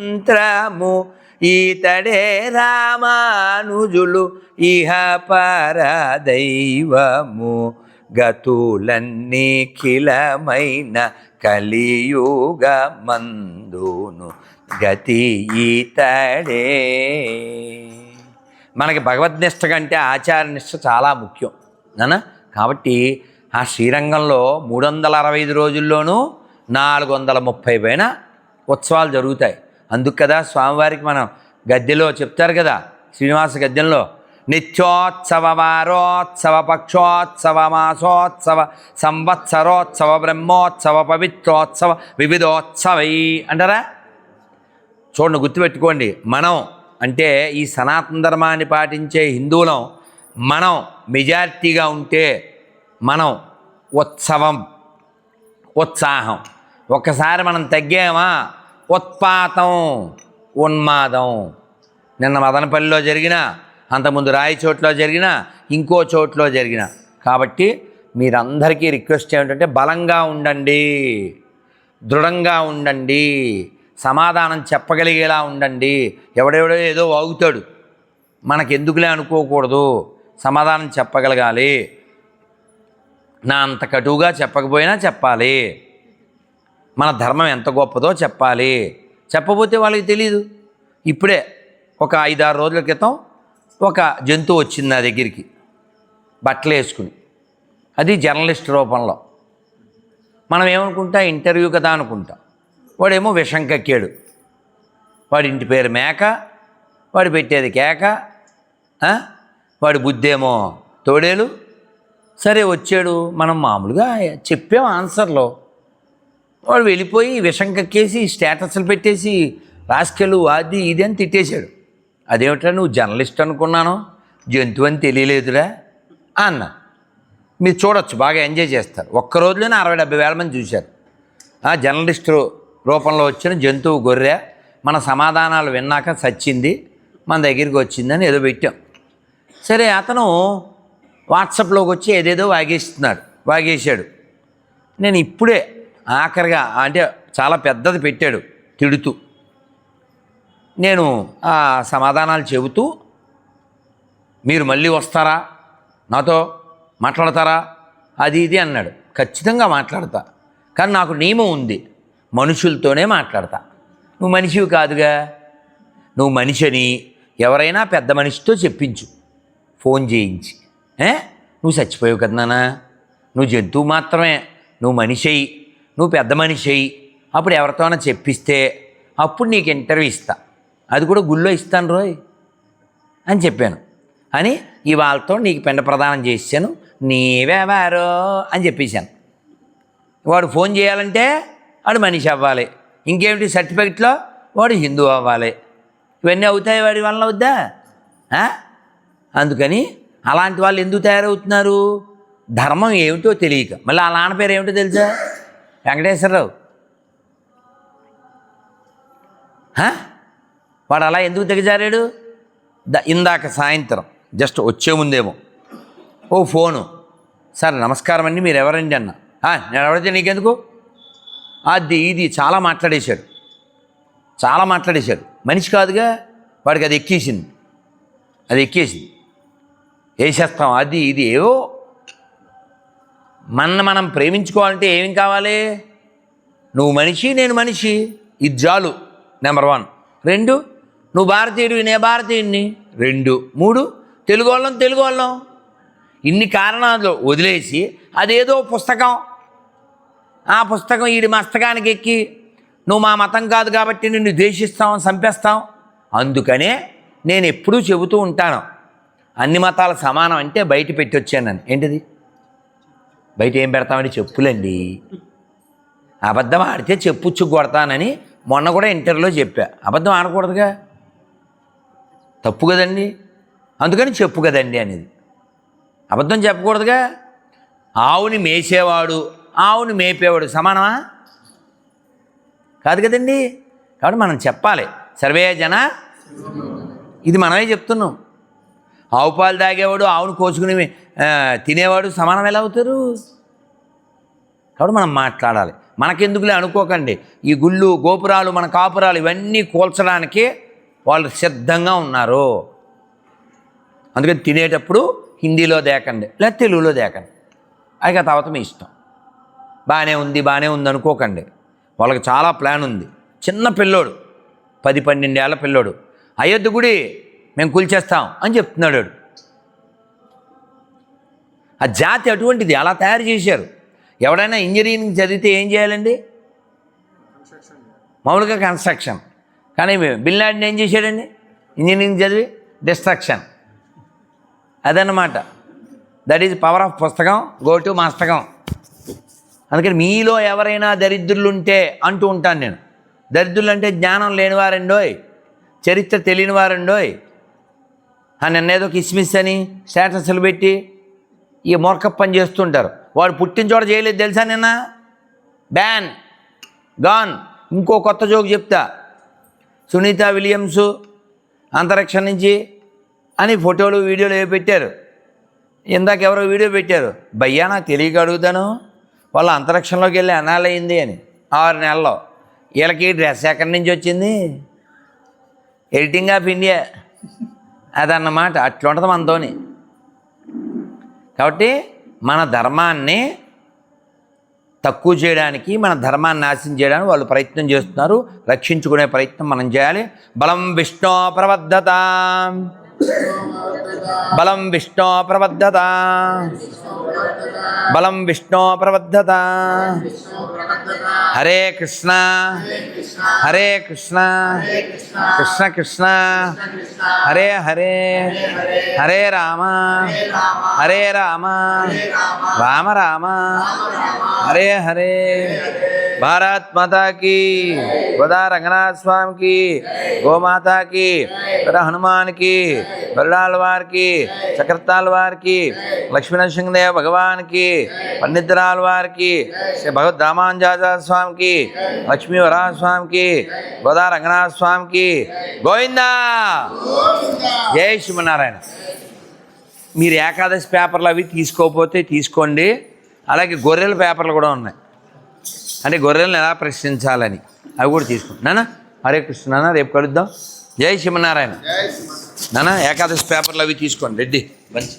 మంత్రము ఈతడే రామానుజులు ఇహ పర దైవము గతులన్నీఖిలమైన కలియుగ మందును గతి ఈతడే. మనకి భగవద్నిష్ట కంటే ఆచారనిష్ట చాలా ముఖ్యం నానా? కాబట్టి ఆ శ్రీరంగంలో మూడు వందల అరవై ఐదు రోజుల్లోనూ నాలుగు వందల ముప్పై పైన ఉత్సవాలు జరుగుతాయి. అందుకు కదా స్వామివారికి మనం గద్దెలో చెప్తారు కదా శ్రీనివాస గద్యంలో నిత్యోత్సవ వారోత్సవ పక్షోత్సవ మాసోత్సవ సంవత్సరోత్సవ బ్రహ్మోత్సవ పవిత్రోత్సవ వివిధోత్సవై అంటారా? చూడండి గుర్తుపెట్టుకోండి మనం అంటే ఈ సనాతన ధర్మాన్ని పాటించే హిందువులం మనం మెజారిటీగా ఉంటే మనం ఉత్సవం ఉత్సాహం. ఒక్కసారి మనం తగ్గామా? ఉత్పాతం ఉన్మాదం. నిన్న మదనపల్లిలో జరిగిన అంతకుముందు రాయచోట్లో జరిగిన ఇంకో చోట్లో జరిగిన. కాబట్టి మీరందరికీ రిక్వెస్ట్ ఏమిటంటే బలంగా ఉండండి. దృఢంగా ఉండండి. సమాధానం చెప్పగలిగేలా ఉండండి. ఎవడెవడో ఏదో వాగుతాడు. మనకెందుకులే అనుకోకూడదు. సమాధానం చెప్పగలగాలి. నా అంత కటువుగా చెప్పకపోయినా చెప్పాలి. మన ధర్మం ఎంత గొప్పదో చెప్పాలి. చెప్పబోతే వాళ్ళకి తెలియదు ఇప్పుడే ఒక ఐదారు రోజుల క్రితం ఒక జంతువు వచ్చింది నా దగ్గరికి. బట్టలు వేసుకుని. అది జర్నలిస్ట్ రూపంలో. మనం ఏమనుకుంటా? ఇంటర్వ్యూ కదా అనుకుంటాం. వాడేమో విషం కక్కాడు. వాడి ఇంటి పేరు మేక. వాడు పెట్టేది కేక. వాడి బుద్ధేమో తోడేలు. సరే వచ్చాడు. మనం మామూలుగా చెప్పాం ఆన్సర్లో. వాడు వెళ్ళిపోయి విషం కక్కేసి స్టేటస్లు పెట్టేసి రాసుకెళ్ళు అది ఇది అని తిట్టేశాడు. అదేమిట్రా నువ్వు జర్నలిస్ట్ అనుకున్నాను? జంతువు అని తెలియలేదురా? అన్న. మీరు చూడొచ్చు బాగా ఎంజాయ్ చేస్తారు. ఒక్క రోజులోనే అరవై డెబ్బై వేల మంది చూశారు. ఆ జర్నలిస్ట్ రూపంలో వచ్చిన జంతువు గొర్రె మన సమాధానాలు విన్నాక చచ్చింది మన దగ్గరికి వచ్చిందని ఏదో పెట్టాం. సరే అతను వాట్సాప్లోకి వచ్చి ఏదేదో వాగేస్తున్నాడు వాగేశాడు. నేను ఇప్పుడే ఆఖరిగా అంటే చాలా పెద్దది పెట్టాడు తిడుతూ. నేను ఆ సమాధానాలు చెబుతూ మీరు మళ్ళీ వస్తారా? నాతో మాట్లాడతారా? అది ఇది అన్నాడు. ఖచ్చితంగా మాట్లాడతా. కానీ నాకు నియమం ఉంది. మనుషులతోనే మాట్లాడతా. నువ్వు మనిషివి కాదుగా. నువ్వు మనిషిని ఎవరైనా పెద్ద మనిషితో చెప్పించు. ఫోన్ చేయించి. ఏ? నువ్వు చచ్చిపోయావు కదా నువ్వు జంతువు మాత్రమే. నువ్వు మనిషి నువ్వు పెద్ద మనిషి అయ్యి అప్పుడు ఎవరితోనో చెప్పిస్తే అప్పుడు నీకు ఇంటర్వ్యూ ఇస్తా. అది కూడా గుళ్ళో ఇస్తాను రోయ్ అని చెప్పాను. అని ఇవాళతో నీకు పిండ ప్రదానం చేశాను. నీవెవరో అని చెప్పేశాను. వాడు ఫోన్ చేయాలంటే వాడు మనిషి అవ్వాలి. ఇంకేమిటి సర్టిఫికెట్లో? వాడు హిందూ అవ్వాలి. ఇవన్నీ అవుతాయి వాడి వల్ల అవుద్దా? అందుకని అలాంటి వాళ్ళు ఎందుకు తయారవుతున్నారు? ధర్మం ఏమిటో తెలియక. మళ్ళీ ఆ నాన్న పేరు ఏమిటో తెలుసా? వెంకటేశ్వరరావు. వాడు అలా ఎందుకు దిగజారాడు? ద ఇందాక సాయంత్రం జస్ట్ వచ్చే ముందేమో. ఓ ఫోను. సార్ నమస్కారం అండి మీరు ఎవరండి అన్న? నేను ఎవరైతే నీకెందుకు? అది ఇది చాలా మాట్లాడేశాడు. చాలా మాట్లాడేశాడు. మనిషి కాదుగా వాడికి అది ఎక్కేసింది. అది ఎక్కేసింది. వేసేస్తాం అది ఇది ఏవో మన మనం ప్రేమించుకోవాలంటే ఏం కావాలి? నువ్వు మనిషి నేను మనిషి. ఇది నెంబర్ వన్. రెండు నువ్వు భారతీయుడివి నే భారతీయుడిని రెండు మూడు తెలుగు వాళ్ళం తెలుగు వాళ్ళం. ఇన్ని కారణాలు వదిలేసి అదేదో పుస్తకం. ఆ పుస్తకం ఈడి మస్తకానికి ఎక్కి నువ్వు మా మతం కాదు కాబట్టి నిన్ను ద్వేషిస్తాం చంపేస్తాం. అందుకనే నేను ఎప్పుడూ చెబుతూ ఉంటాను. అన్ని మతాలు సమానం అంటే బయట పెట్టి వచ్చాను నేను. ఏంటిది? బయట ఏం పెడతామని చెప్పులండి. అబద్ధం ఆడితే చెప్పుచ్చు కొడతానని మొన్న కూడా ఇంటర్లో చెప్పా. అబద్ధం ఆడకూడదుగా? తప్పు కదండి. అందుకని చెప్పు కదండి అనేది. అబద్ధం చెప్పకూడదుగా? ఆవుని మేసేవాడు ఆవుని మేపేవాడు సమానమా? కాదు కదండి. కాబట్టి మనం చెప్పాలి. సర్వే జన? ఇది మనమే చెప్తున్నాం. ఆవు పాలు తాగేవాడు ఆవును కోసుకుని తినేవాడు సమానం ఎలా అవుతారు? కాబట్టి మనం మాట్లాడాలి. మనకెందుకులే అనుకోకండి. ఈ గుళ్ళు గోపురాలు మన కాపురాలు ఇవన్నీ కూల్చడానికి వాళ్ళు సిద్ధంగా ఉన్నారు. అందుకని తినేటప్పుడు హిందీలో దేకండి లేదా తెలుగులో దేకండి. అది తర్వాత మీ ఇష్టం. బాగానే ఉంది బాగానే ఉంది అనుకోకండి. వాళ్ళకి చాలా ప్లాన్ ఉంది. చిన్న పిల్లోడు పది పన్నెండేళ్ళ పిల్లోడు. అయోధ్య గుడి మేము కూల్చేస్తాం అని చెప్తున్నాడు ఆ జాతి అటువంటిది అలా తయారు చేశారు. ఎవడైనా ఇంజనీరింగ్ చదివితే ఏం చేయాలండి? మామూలుగా కన్స్ట్రక్షన్. కానీ బిల్లాడిని ఏం చేశాడండి? ఇంజనీరింగ్ చదివి డిస్ట్రక్షన్. అదన్నమాట. దట్ ఈజ్ పవర్ ఆఫ్ పుస్తకం గో టు మస్తకం. అందుకని మీలో ఎవరైనా దరిద్రులు ఉంటే అంటూ ఉంటాను నేను. దరిద్రులు అంటే జ్ఞానం లేనివారండోయ్. చరిత్ర తెలియని వారండోయ్ నిన్నేదో కిస్మిస్ అని స్టేటస్లు పెట్టి ఈ మూర్ఖ పని చేస్తుంటారు. వాడు పుట్టిన చోట చేయలేదు తెలుసా నిన్న? బ్యాన్. గాన్. ఇంకో కొత్త జోక్ చెప్తా. సునీత విలియమ్స్ అంతరిక్షం నుంచి అని ఫోటోలు వీడియోలు ఏవి పెట్టారు. ఇందాక ఎవరో వీడియో పెట్టారు. భయ్యా నాకు తెలియక అడుగుతాను. వాళ్ళ అంతరిక్షంలోకి వెళ్ళి అనాలయ్యింది అని. ఆరు నెలల్లో. వీళ్ళకి డ్రెస్ ఎక్కడి నుంచి వచ్చింది? Editing of India. అదన్నమాట. అట్లుంటుంది మనతోని. కాబట్టి మన ధర్మాన్ని తక్కువ చేయడానికి మన ధర్మాన్ని నాశనం చేయడానికి వాళ్ళు ప్రయత్నం చేస్తున్నారు. రక్షించుకునే ప్రయత్నం మనం చేయాలి. బలం విష్ణు ప్రబద్ధత బలం విష్ణు ప్రబద్ధత బలం విష్ణు ప్రబద్ధత హరే కృష్ణ. హరే కృష్ణ. కృష్ణ కృష్ణ. हरे हरे हरे राम हरे राम राम राम, हरे हरे। भारत माता की बदा रंगनाथ स्वामी की, गो माता की बड़ा हनुमान की बरडालवार की चक्रतालवार की लक्ष्मी नरसिंह देव भगवान की पंडित लालवार की, श्री भगवत दामानजाजा स्वामी की, लक्ष्मी वराह स्वामी की बदा रंगनाथ स्वामी की, गोविंदा। జై శ్రీమన్నారాయణ. మీరు ఏకాదశి పేపర్లు అవి తీసుకోకపోతే తీసుకోండి. అలాగే గొర్రెల పేపర్లు కూడా ఉన్నాయి. అంటే గొర్రెలను ఎలా ప్రశ్నించాలని అవి కూడా తీసుకోండి. నాన్న హరే కృష్ణ. నాన్న రేపు కలుద్దాం. జై శివనారాయణ నాన్న ఏకాదశి పేపర్లు అవి తీసుకోండి. రెడ్డి మంచి.